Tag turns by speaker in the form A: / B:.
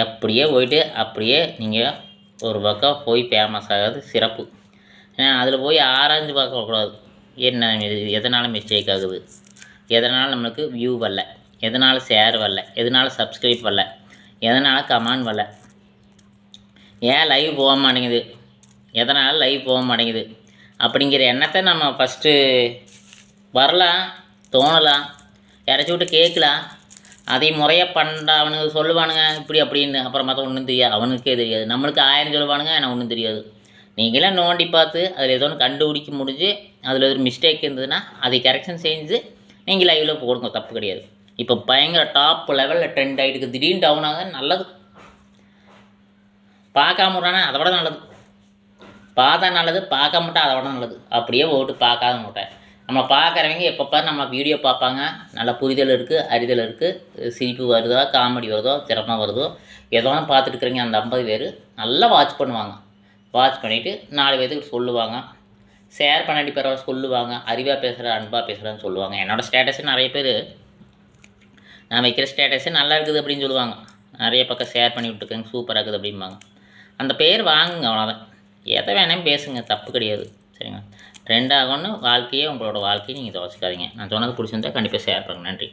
A: அப்படியே போயிட்டு அப்படியே நீங்கள் ஒரு பக்கம் போய் ஃபேமஸ் ஆகிறது சிறப்பு. ஏன்னா அதில் போய் ஆராய்ஞ்சு பார்க்கக்கூடாது என்ன இது எதனால் மிஸ்டேக் ஆகுது? எதனால் நம்மளுக்கு வியூ வரல? எதனால் ஷேர் வரல? எதனால் சப்ஸ்கிரைப் வரல? எதனால் கமெண்ட் வரல? ஏன் லைவ் போக மாட்டேங்குது? எதனால் லைவ் போக மாட்டேங்குது? அப்படிங்கிற எண்ணத்தை நம்ம ஃபஸ்ட்டு வரலாம் தோணலாம் யாராச்சும் விட்டு கேட்கலாம். அதை முறையாக பண்ண அவனுங்க சொல்லுவானுங்க இப்படி அப்படின்னு. அப்புறம் மற்ற ஒன்றும் தெரியாது. அவனுக்கே தெரியாது. நம்மளுக்கு ஆயிரம் சொல்லுவானுங்க எனக்கு ஒன்றும் தெரியாது. நீங்களே நோண்டி பார்த்து அதில் ஏதோ ஒன்று கண்டுபிடிக்க முடிஞ்சு அதில் ஒரு மிஸ்டேக் இருந்ததுன்னா அதை கரெக்ஷன் செஞ்சு நீங்கள் லைவில் போடுங்க. தப்பு கிடையாது. இப்போ பயங்கர டாப் லெவலில் ட்ரெண்ட் ஆகிட்டு திடீர்னு டவுன் ஆகுது நல்லது. பார்க்காம விட்றானே அதை விட நல்லது. பார்த்தா நல்லது பார்க்க மாட்டா அதை விட நல்லது. அப்படியே ஓட்டு பார்க்காத மாட்டேன் நம்ம பார்க்குறவங்க எப்பப்போ நம்ம வீடியோ பார்ப்பாங்க. நல்ல புரிதல் இருக்குது அறிதல் இருக்குது சிரிப்பு வருதோ காமெடி வருதோ திறமை வருதோ ஏதோ பார்த்துட்டு இருக்கிறீங்க அந்த ஐம்பது பேர் நல்லா வாட்ச் பண்ணுவாங்க. வாட்ச் பண்ணிவிட்டு நாலு பேர்த்துக்கு சொல்லுவாங்க. ஷேர் பண்ணாடி பரவாயில்ல சொல்லுவாங்க. அறிவாக பேசுகிற அன்பாக பேசுகிறேன்னு சொல்லுவாங்க. என்னோடய ஸ்டேட்டஸ் நிறைய பேர் நான் வைக்கிற ஸ்டேட்டஸே நல்லா இருக்குது அப்படின்னு சொல்லுவாங்க. நிறைய பக்கம் ஷேர் பண்ணி விட்டுருக்கேங்க சூப்பராக இருக்குது அப்படிம்பாங்க. அந்த பேர் வாங்குங்க அவ்வளோதான் எதை வேணாலும் பேசுங்க தப்பு கிடையாது. சரிங்களா? ட்ரெண்ட் ஆகும்னு வாழ்க்கையே உங்களோட வாழ்க்கையை நீங்கள் துவச்சிக்காதீங்க. நான் சொன்னது பிடிச்சிருந்தா கண்டிப்பாக ஷேர் பண்ணுங்கள் நன்றி.